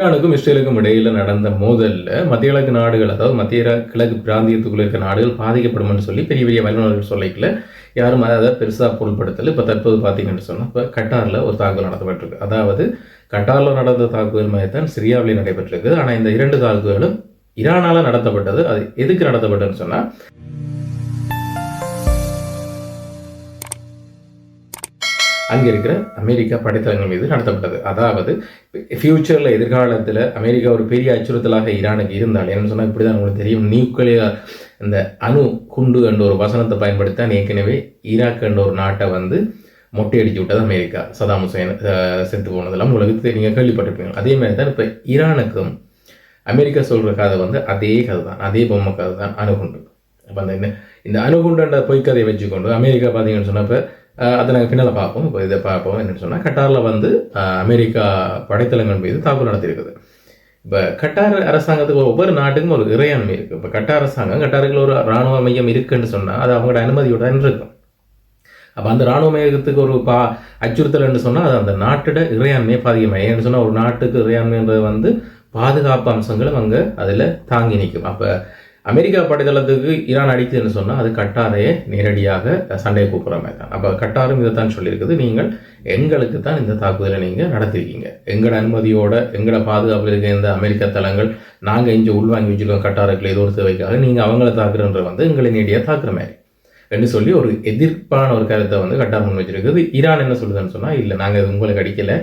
ஈரானுக்கும் இஸ்ரேலுக்கும் இடையில நடந்த மோதல்ல மத்திய கிழக்கு நாடுகள் அதாவது மத்திய கிழக்கு பிராந்தியத்துக்குள்ள இருக்க நாடுகள் பாதிக்கப்படும் சொல்லி பெரிய பெரிய வல்லுநர்கள் சொல்லிக்கல. யாரும் அதை பெருசாக பொருட்படுத்தல இப்போ தற்போது பார்த்தீங்கன்னு சொன்னால் இப்போ கட்டாரில் ஒரு தாக்குதல் நடத்தப்பட்டிருக்கு. அதாவது கட்டாரில் நடந்த தாக்குதல் மாதிரி தான் சிரியாவிலே நடைபெற்றிருக்கு. ஆனால் இந்த இரண்டு தாக்குதலும் ஈரானால் நடத்தப்பட்டது. அது எதுக்கு நடத்தப்பட்டதுன்னு சொன்னால் அங்கே இருக்கிற அமெரிக்கா படைத்தளங்கள் மீது நடத்தப்பட்டது. அதாவது ஃபியூச்சரில் எதிர்காலத்தில் அமெரிக்கா ஒரு பெரிய அச்சுறுத்தலாக ஈரானுக்கு இருந்தால் என்னன்னு சொன்னால் இப்படி தான் உங்களுக்கு தெரியும் நியூக்ளியர் இந்த அணு குண்டு என்ற ஒரு வசனத்தை பயன்படுத்தான் ஏற்கனவே ஈராக் என்ற ஒரு நாட்டை வந்து மொட்டையடிச்சு விட்டது அமெரிக்கா. சதாம் ஹுசேன் செத்து போனதெல்லாம் உங்களுக்கு நீங்கள் கேள்விப்பட்டிருப்பீங்க. அதே மாதிரி தான் இப்போ ஈரானுக்கும் அமெரிக்கா சொல்கிற கதை வந்து அதே கதை தான் அதே பொம்மை கதை தான் அணுகுண்டு. அப்போ அந்த இந்த அணுகுண்டுன்ற பொய்க்கதையை வச்சுக்கொண்டு அமெரிக்கா பார்த்தீங்கன்னு சொன்னப்போ அதை நாங்கள் பின்னால் பார்ப்போம். இப்போ இதை பார்ப்போம் என்னென்னு சொன்னால் கட்டாரில் வந்து அமெரிக்கா படைத்தளங்கள் மீது தாக்குதல் நடத்தியிருக்குது. இப்போ கட்டார் அரசாங்கத்துக்கு ஒவ்வொரு நாட்டுக்கும் ஒரு இறையாண்மை இருக்குது இப்போ கட்டார் அரசாங்கம் கட்டாருக்குள்ள ஒரு இராணுவ மையம் இருக்குன்னு சொன்னால் அது அவங்களோட அனுமதியுடன் இருக்கும் அப்போ அந்த இராணுவ மையத்துக்கு ஒரு பா அச்சுறுத்தல்னு சொன்னால் அது அந்த நாட்டோட இறையாண்மையை பாதிக்கமாக ஏன்னு சொன்னால் ஒரு நாட்டுக்கு இறையாண்மைன்றது வந்து பாதுகாப்பு அம்சங்களும் அங்கே அதில் தாங்கி நிற்கும். அப்போ அமெரிக்கா படைத்தளத்துக்கு ஈரான் அடிக்குதுன்னு சொன்னால் அது கட்டாரையே நேரடியாக சண்டையை கூப்பிட்ற மாதிரி தான். அப்போ கட்டாரும் இதை தான் சொல்லியிருக்குது. நீங்கள் எங்களுக்கு தான் இந்த தாக்குதலை நீங்கள் நடத்திருக்கீங்க. எங்களோட அனுமதியோட எங்களோட பாதுகாப்பில் இருக்க இந்த அமெரிக்க தளங்கள் நாங்கள் இங்கே உள்வாங்கி வச்சுருக்கோம் கட்டாரத்தில் ஏதோ ஒரு தேவைக்காக நீங்கள் அவங்கள தாக்குறன்ற வந்து எங்களை நேரடியாக தாக்குற மாதிரி. என்று சொல்லி ஒரு எதிர்ப்பான ஒரு கருத்தை வந்து கட்டார் முன் வச்சிருக்குது. ஈரான் என்ன சொல்லுதுன்னு சொன்னால் இல்லை நாங்கள் இது உங்களுக்கு அடிக்கலை.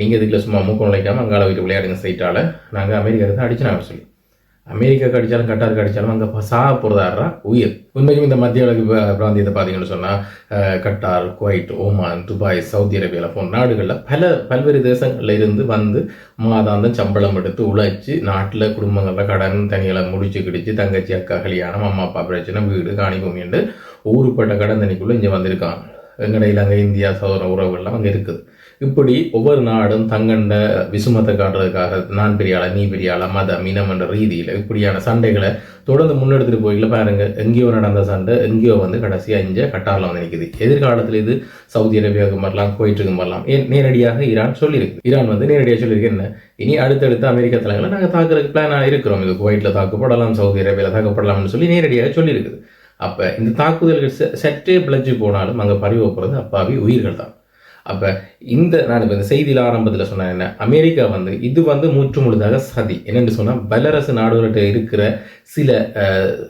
நீங்கள் இதுக்குள்ள சும்மா மூக்கம் உழைக்காமல் அங்கால வீட்டு விளையாடுங்க சைட்டால் நாங்கள் அமெரிக்கா தான் அடிச்சு நாங்கள் சொல்லி. அமெரிக்காவுக்கு அடித்தாலும் கட்டாருக்கு அடித்தாலும் அங்கே சாக போகிறதாடுறா உயிர். உண்மைக்கும் இந்த மத்திய கிழக்கு பிராந்தியத்தை பார்த்தீங்கன்னு சொன்னால் Qatar Kuwait Oman Dubai Saudi அரேபியாவில் போன்ற நாடுகளில் பல பல்வேறு தேசங்களில் இருந்து வந்து மாதாந்தம் சம்பளம் எடுத்து உழைச்சி நாட்டில் குடும்பங்களில் கடன் தனிகளை முடிச்சு கிடிச்சு தங்கச்சி அக்கா கல்யாணம் அம்மா அப்பா பிரச்சனை வீடு காணிபூமி என்று ஊருப்பட்ட கடன் தண்ணிக்குள்ளே இங்கே வந்திருக்காங்க. எங்கடையில் அங்கே இந்தியா சோதர உறவுகள்லாம் அங்கே இருக்குது. இப்படி ஒவ்வொரு நாடும் தங்கண்ட விசுமத்தை காட்டுறதுக்காக நான் பெரியாள நீ பெரியாள மதம் இனம் என்ற ரீதியில் இப்படியான சண்டைகளை தொடர்ந்து முன்னெடுத்துட்டு போய்ல பாருங்க. எங்கேயோ நடந்த சண்டை எங்கேயோ வந்து கடைசியாக இங்கே கட்டாரில் வந்து நிற்குது எதிர்காலத்தில் இது சவுதி அரேபியாவுக்கு வரலாம் குவைட்டுக்கு வரலாம். ஏன்? நேரடியாக ஈரான் சொல்லியிருக்கு. ஈரான் வந்து நேரடியாக சொல்லியிருக்கு. என்ன? இனி அடுத்தடுத்த அமெரிக்க தலைகளை நாங்கள் தாக்குறதுக்கு பிளானாக இருக்கிறோம். இது குவைட்டில் தாக்கப்படலாம் சவுதி அரேபியாவில் தாக்கப்படலாம்னு சொல்லி நேரடியாக சொல்லியிருக்குது. அப்போ இந்த தாக்குதல்கள் சற்றே பிழைச்சி போனாலும் அங்கே பறிவு போகிறது அப்பாவி உயிர்கள் தான் அப்போ இந்த நான் இப்போ இந்த செய்தியில் ஆரம்பத்தில் சொன்னேன் என்ன? அமெரிக்கா வந்து இது வந்து மூற்று முழுதாக சதி. என்னென்னு சொன்னால் பலரசு நாடுகள்கிட்ட இருக்கிற சில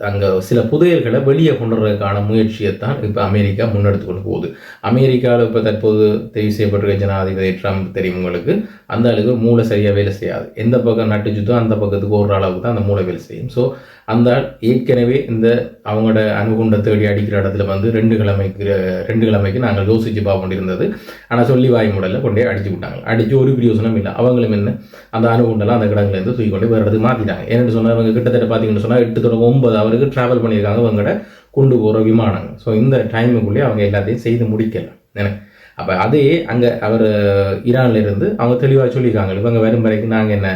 அங்கே சில புதையல்களை வெளியே கொண்டு வரதுக்கான முயற்சியை தான் இப்போ அமெரிக்கா முன்னெடுத்து கொண்டு போகுது. அமெரிக்காவில் இப்போ தற்போது தெரிவு செய்யப்பட்டிருக்க ஜனாதிபதி ட்ரம்ப் தெரியும் உங்களுக்கு. அந்த அளவுக்கு மூளை சரியாக வேலை செய்யாது. எந்த பக்கம் நட்டு சுத்தம் அந்த பக்கத்துக்கு ஒரு அளவுக்கு தான் அந்த மூளை வேலை செய்யும். ஸோ அந்த ஏற்கனவே இந்த அவங்களோட அணுகுண்ட தேடி அடிக்கிற இடத்துல வந்து ரெண்டு கிழமைக்கு ரெண்டு கிழமைக்கு நாங்கள் யோசிச்சு பார்க்க இருந்தது ஆனால் சொல்லி வாய் முடலில் கொண்டே அடிச்சு விட்டாங்க. அடிச்சு ஒரு பிரயோசனம் இல்லை. அவங்களும் என்ன? அந்த அணுகுண்டெல்லாம் அந்த கிடங்குலேருந்து தூக்கி கொண்டு வேறு இடத்துக்கு மாற்றிட்டாங்க ஏன்னு சொன்னால் அவங்க கிட்டத்தட்ட பார்த்தீங்கன்னு சொன்னால் எட்டு தொடங்க ஒன்பது அவருக்கு ட்ராவல் பண்ணியிருக்காங்க அவங்களோட கொண்டு போகிற விமானங்கள். ஸோ இந்த டைமுக்குள்ளேயே அவங்க எல்லாத்தையும் செய்து முடிக்கலை. எனக்கு அப்போ அதே அங்கே அவர் ஈரானில் இருந்து அவங்க தெளிவாக சொல்லியிருக்காங்க. இவங்க வரும் வரைக்கும் நாங்கள் என்ன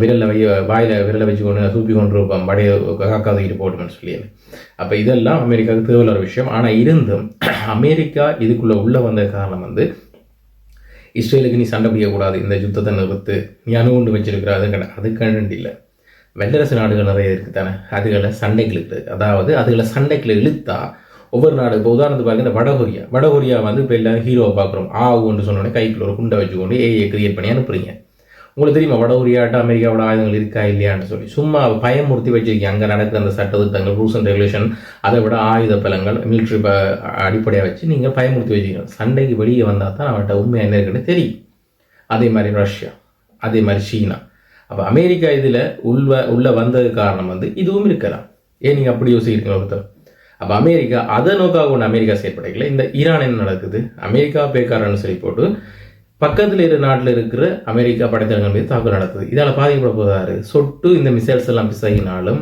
விரலில் வை வாயில் விரலை வச்சு கொண்டு சூப்பி கொண்டு இருப்போம். படைய காக்கா தூக்கிட்டு போட்டோம்னு சொல்லி அப்போ இதெல்லாம் அமெரிக்காவுக்கு தேவையில்ல ஒரு விஷயம். ஆனால் இருந்தும் அமெரிக்கா இதுக்குள்ளே உள்ளே வந்த காரணம் வந்து இஸ்ரேலுக்கு நீ சண்டை பிடிக்கக்கூடாது. இந்த யுத்தத்தை நிறுத்து. நீ அணுகுண்டு வச்சிருக்கிற அது அது இல்லை. வெள்ளரசு நாடுகள் நிறைய இருக்குது தானே அதுகளை சண்டைக்கு இழுத்து. அதாவது அதுகளை சண்டைக்குள்ள இழுத்தா ஒவ்வொரு நாடு இப்போ உதாரணத்துக்கு பாருங்க இந்த வடகொரியா. வடகொரியா வந்து இப்போ எல்லாரும் ஹீரோவை பார்க்குறோம். ஆ சொன்னோடனே கைக்குள்ள ஒரு குண்டை வச்சுக்கொண்டு ஏஐ கிரியேட் பண்ணி அனுப்புறீங்க. உங்களுக்கு தெரியுமா வட உரியாட்ட அமெரிக்காவோட ஆயுதங்கள் இருக்கா இல்லையான்னு சொல்லி. சும்மா பயமுறுத்தி வச்சிருக்கீங்க. அங்கே நடக்கிற அந்த சட்ட திட்டங்கள் ரூல்ஸ் அண்ட் ரெகுலேஷன் அதை விட ஆயுத பலங்கள் மிலிட்ரி அடிப்படையாக வச்சு நீங்கள் பயமுறுத்தி வச்சுக்கணும் சண்டைக்கு வெளியே வந்தால் தான் அவன்கிட்ட உண்மை என்ன இருக்குன்னு தெரியும். அதே மாதிரி ரஷ்யா அதே மாதிரி சீனா. அப்போ அமெரிக்கா இதில் உள்ள உள்ளே வந்தது காரணம் வந்து இதுவும் இருக்கலாம். ஏன் நீங்கள் அப்படி யோசிக்கிறீங்க ஒருத்தர்? அப்போ அமெரிக்கா அதை நோக்காக ஒன்று அமெரிக்கா செயற்படைக்கல இந்த ஈரான் என்ன நடக்குது? அமெரிக்கா பேக்காரன்னு சொல்லி போட்டு பக்கத்தில் இரு நாட்டில் இருக்கிற அமெரிக்கா படைத்தளங்கள் மீது தாக்குதல் நடத்துது. இதால் பாதிக்கப்பட போதாரு சொட்டு இந்த மிசைல்ஸ் எல்லாம் பிசையினாலும்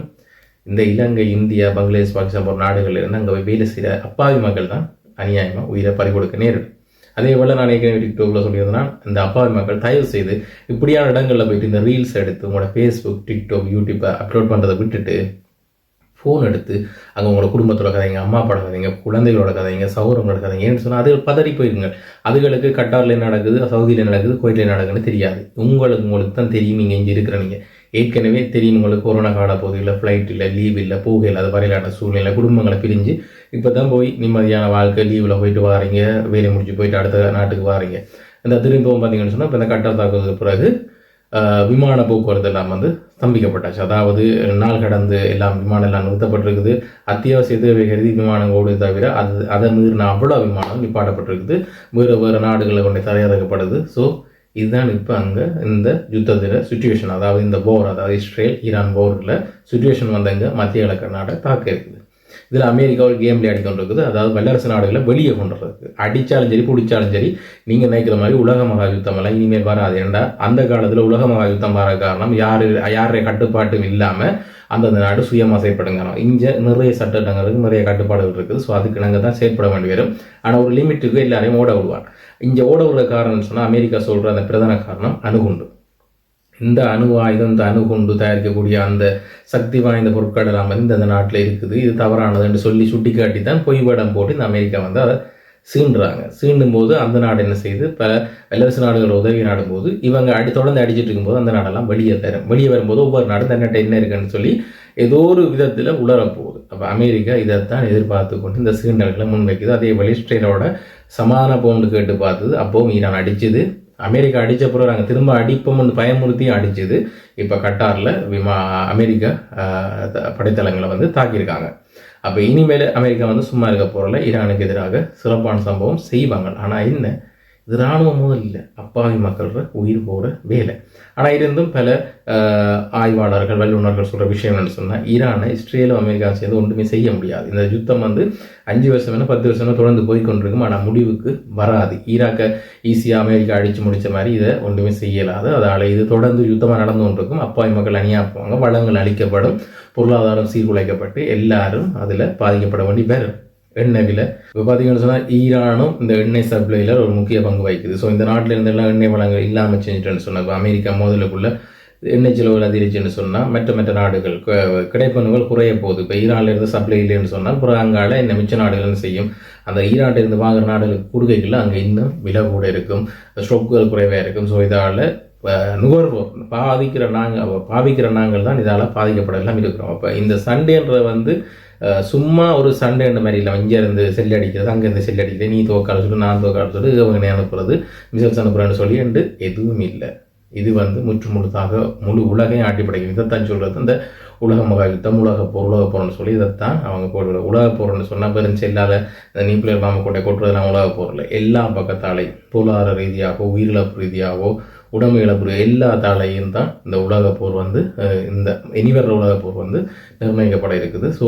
இந்த இலங்கை இந்தியா பங்களாதேஷ் பாகிஸ்தான் போன்ற நாடுகளில் இருந்து அங்கே போய் வேலை செய்கிற அப்பாவி மக்கள் தான் அநியாயமாக உயிரை பறிகொடுக்க நேரிடும். அதே போல் நான் ஏற்கனவே டிக்டாக்ல சொல்லியிருந்தேன்னா இந்த அப்பாவி மக்கள் தயவு செய்து இப்படியான இடங்களில் போயிட்டு இந்த ரீல்ஸ் எடுத்து உங்களோட ஃபேஸ்புக் டிக்டாக் யூடியூப்பை அப்லோட் பண்ணுறதை விட்டுட்டு ஃபோன் எடுத்து அங்கே உங்களோட குடும்பத்தோட கதைங்க அம்மா அப்பாவோட கதைங்க குழந்தைகளோட கதைங்க சௌரங்களோட கதைங்க ஏன்னு சொன்னால் அது பதறி போயிருங்க அதுகளுக்கு கட்டாரில் என்ன நடக்குது சவுதியில் என்ன நடக்குது கோயிலில் என்ன நடக்குதுன்னு தெரியாது. உங்களுக்கு உங்களுக்கு தான் தெரியும் இங்கே இங்கே இருக்கிறவங்க ஏற்கனவே தெரியும் உங்களுக்கு கொரோனா கால பகுதியில் ஃப்ளைட் இல்லை லீவ் இல்லை போக இல்லாத வரையிலான சூழ்நிலை குடும்பங்களை பிரிஞ்சு இப்போ தான் போய் நிம்மதியான வாழ்க்கை லீவில் போயிட்டு வாரீங்க வேலை முடிச்சு போயிட்டு அடுத்த நாட்டுக்கு வாரீங்க. இந்த திரும்பவும் பார்த்தீங்கன்னு சொன்னால் இப்போ இந்த கட்டார் தாக்குவதற்கு பிறகு விமான போக்குவரத்து எல்லாம் வந்து ஸ்தம்பிக்கப்பட்டாச்சு. அதாவது நாள் கடந்து எல்லாம் விமானம் எல்லாம் நிறுத்தப்பட்டிருக்குது. அத்தியாவசிய தேவை கருதி விமானம் ஓடுது தவிர அது அதை மீறின அவ்வளோ விமானம் நிப்பாட்டப்பட்டிருக்குது. வேறு வேறு நாடுகளை கொண்டு தரையிறக்கப்படுது ஸோ இதுதான் இப்போ அங்கே இந்த யுத்தத்தில் சுச்சுவேஷன் அதாவது இந்த போர் அதாவது இஸ்ரேல் ஈரான் போரில் சுச்சுவேஷன் வந்தங்க மத்திய கிழக்கு நாடை தாக்க இருக்குது இதில் அமெரிக்கா ஒரு கேம் விளையாடி கொண்டு இருக்குது. அதாவது வல்லரசு நாடுகளை வெளியே கொண்டு அடித்தாலும் சரி பிடிச்சாலும் சரி நீங்கள் நினைக்கிற மாதிரி உலக மகாயுத்தம் எல்லாம் இனிமேல் வராது. ஏன்டா அந்த காலத்தில் உலக மகாயுத்தம் வர காரணம் யாரு யாருடைய கட்டுப்பாட்டும் இல்லாமல் அந்தந்த நாடு சுயமாக செயற்படுங்கணும். இங்கே நிறைய சட்டங்களுக்கு இருக்குது நிறைய கட்டுப்பாடுகள் இருக்குது. ஸோ அதுக்கு நாங்கள் தான் செயற்பட வேண்டி வரும். ஆனால் ஒரு லிமிட்டுக்கு எல்லாரையும் ஓட விடுவான் இங்கே ஓட விடுற காரணம்னு சொன்னால் அமெரிக்கா சொல்கிற அந்த பிரதான காரணம் அணுகுண்டு. இந்த அணு ஆயுதம் இந்த அணுகுண்டு தயாரிக்கக்கூடிய அந்த சக்தி வாய்ந்த பொருட்கள் எல்லாம் வந்து இந்த நாட்டில் இருக்குது. இது தவறானதுன்னு சொல்லி சுட்டி காட்டி தான் பொய் படம் போட்டு இந்த அமெரிக்கா வந்து அதை சீண்டுறாங்க. சீண்டும் போது அந்த நாடு என்ன செய்யுது பல வல்லரசு நாடுகள் உதவி நாடும்போது இவங்க அடி தொடர்ந்து அடிச்சுட்டு இருக்கும்போது அந்த நாடெல்லாம் வெளியே தரும் வெளியே வரும்போது ஒவ்வொரு நாடும் தன்னிட்ட என்ன இருக்குன்னு சொல்லி ஏதோ ஒரு விதத்தில் உலரப்போகுது அப்போ அமெரிக்கா இதைத்தான் எதிர்பார்த்து கொண்டு இந்த சீண்டல்களை முன்வைக்குது. அதே வழி இஸ்ரேலோட சமாதான பவுண்டு கேட்டு பார்த்தது. அப்போவும் ஈரான் அடிச்சுது. அமெரிக்கா அடித்த பிறகு நாங்கள் திரும்ப அடிப்போம்னு பயமுறுத்தி அடிச்சது. இப்போ கட்டாரில் விமா அமெரிக்கா த- படைத்தளங்களை வந்து தாக்கியிருக்காங்க. அப்போ இனிமேல் அமெரிக்கா வந்து சும்மா இருக்க போகிறல ஈரானுக்கு எதிராக சிறப்பான சம்பவம் செய்வாங்க. ஆனால் என்ன? இது இராணுவ மோதல் இல்லை அப்பாவி மக்களோட உயிர் போகிற வேலை. ஆனால் இருந்தும் பல ஆய்வாளர்கள் வல்லுநர்கள் சொல்கிற விஷயம் என்ன சொன்னால் ஈரானை இஸ்ரேலும் அமெரிக்கா சேர்ந்து ஒன்றுமே செய்ய முடியாது. இந்த யுத்தம் வந்து அஞ்சு வருஷம் வேணும் பத்து வருஷம் தொடர்ந்து போய் கொண்டிருக்கும் ஆனால் முடிவுக்கு வராது. ஈராக்கை ஈஸியாக அமெரிக்கா அடித்து முடித்த மாதிரி இதை ஒன்றுமே செய்யலாது. அதால் இது தொடர்ந்து யுத்தமாக நடந்து கொண்டிருக்கும். அப்பாவி மக்கள் அணியாக போவாங்க வளங்கள் அளிக்கப்படும் பொருளாதாரம் சீர்குலைக்கப்பட்டு எல்லாரும் அதில் பாதிக்கப்பட வேண்டி வரும். எண்ணெய் விலை இப்போ பார்த்தீங்கன்னு சொன்னால் ஈரானும் இந்த எண்ணெய் சப்ளையில் ஒரு முக்கிய பங்கு வகிக்குது. ஸோ இந்த நாட்டில் இருந்தெல்லாம் எண்ணெய் வளங்கள் இல்லாமல் செஞ்சுட்டேன்னு சொன்னால் இப்போ அமெரிக்கா மோதலுக்குள்ள எண்ணெய் செலவுகள் அதிகரிச்சுன்னு சொன்னால் மற்ற மற்ற நாடுகள் கிடைப்பணுகள் குறைய போகுது. இப்போ ஈரானில் இருந்து சப்ளை இல்லைன்னு சொன்னால் அப்புறம் அங்கால என்ன மிச்ச நாடுகள் செய்யும். அந்த ஈரான்ல இருந்து வாங்குற நாடுகளுக்கு கொடுக்கைகள் அங்கே இன்னும் விலை கூட இருக்கும். ஸ்டொக்குகள் குறைவாக இருக்கும். ஸோ இதால் நுகர்வோர் பாதிக்கிற நாங்கள் பாவிக்கிற நாங்கள் தான் இதால் பாதிக்கப்பட எல்லாம் இருக்கிறோம். அப்போ இந்த சண்டேன்ற வந்து சும்மா ஒரு சண்டைன்ற மாதிரி இல்லை. இங்கே இருந்து செல் அடிக்கிறது அங்கேருந்து செல்லு அடிக்கிறது நீ தோக்கால சொல்லி நான் தோக்கால சொல்லி இவங்க அனுப்புறது மிசல்ஸ் அனுப்புறேன்னு சொல்லி என்று எதுவும் இல்லை. இது வந்து முற்று முழுதாக முழு உலகையும் ஆட்டி படைக்கும் இதைத்தான் சொல்கிறது இந்த உலக மகா யுத்தம் உலக போர் உலக போர்னு சொல்லி இதைத்தான் அவங்க போடுவாங்க. உலக போர்னு சொன்னால் பெரும் இல்லாத இந்த நியூக்ளியர் பாம்பு கோட்டை கொட்டுறதுலாம் உலக போரில் எல்லா பக்கத்தாலையும் பொருளாதார ரீதியாகவோ உயிரிழப்பு ரீதியாகவோ உடம்பு இழப்பு எல்லா தாளையும் தான் இந்த உலக போர் வந்து இந்த இனிவர உலக போர் வந்து நிர்ணயிக்கப்பட இருக்குது. ஸோ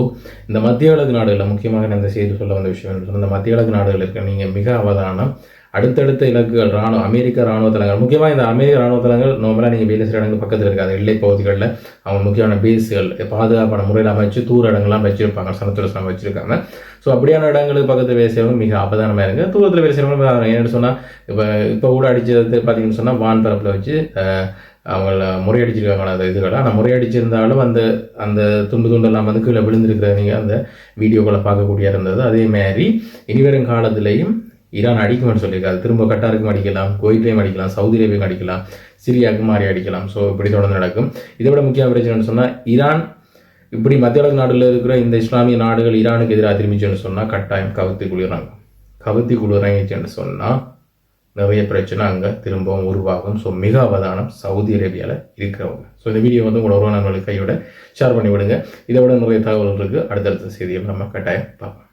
இந்த மத்திய கிழக்கு நாடுகளில் முக்கியமாக நான் இந்த செய்தி சொல்ல வந்த விஷயம் என்ன சொன்னால் இந்த மத்திய கிழக்கு நாடுகள் இருக்க நீங்கள் மிக அவதானம். அடுத்தடுத்த இலக்குகள் ராணுவ அமெரிக்க ராணுவ தளங்கள் முக்கியமாக இந்த அமெரிக்க ராணுவ தளங்கள் நார்மலாக நீங்கள் வேலை செய்கிற இடங்கள் பக்கத்தில் இருக்காது. எல்லை பகுதிகளில் அவங்க முக்கியமான பேஸுகள் பாதுகாப்பான முறையில் அமைச்சு தூர இடங்கள்லாம் வச்சிருப்பாங்க சனத்துரசனம் வச்சிருக்காங்க. ஸோ அப்படியான இடங்களுக்கு பக்கத்தில் வேலை மிக அபதானமாக இருங்க. தூரத்தில் வேலை என்னென்னு சொன்னால் இப்போ இப்போ கூட அடிச்சது பார்த்தீங்கன்னு சொன்னால் வான் பரப்பில் வச்சு அவங்கள முறையடிச்சிருக்காங்க அந்த இதுகளை. ஆனால் முறையடிச்சிருந்தாலும் அந்த அந்த துண்டு துண்டெல்லாம் வந்து கீழே விழுந்திருக்கிற நீங்கள் அந்த வீடியோக்களை பார்க்கக்கூடிய இருந்தது. அதே மாதிரி இனிவரும் காலத்திலையும் ஈரான் அடிக்கும்னு சொல்லியிருக்காரு. திரும்ப கட்டாருக்கும் அடிக்கலாம் குவைட்லையும் அடிக்கலாம் சவுதி அரேபியாவுக்கும் அடிக்கலாம் சிரியாவுக்கு மாறி அடிக்கலாம். ஸோ இப்படி தொடர்ந்து நடக்கும். இதை விட முக்கிய பிரச்சனைன்னு சொன்னால் ஈரான் இப்படி மத்திய அளவு நாடுகளில் இருக்கிற இந்த இஸ்லாமிய நாடுகள் ஈரானுக்கு எதிராக திரும்பிச்சுன்னு சொன்னால் கட்டாயம் கவுத்தி குளிர்றாங்க கவுத்தி குளிர்றாங்கன்னு சொன்னால் நிறைய பிரச்சனை அங்கே திரும்பவும் உருவாகும். ஸோ மிக அவதானம் சவுதி அரேபியாவில் இருக்கிறவங்க. ஸோ இந்த வீடியோ வந்து உங்களோட உறவினர்களுக்கு கையோட ஷேர் பண்ணி விடுங்க இதை விட நிறைய தகவல் இருக்குது அடுத்தடுத்த செய்திகள் நம்ம கட்டாயம் பார்ப்போம்.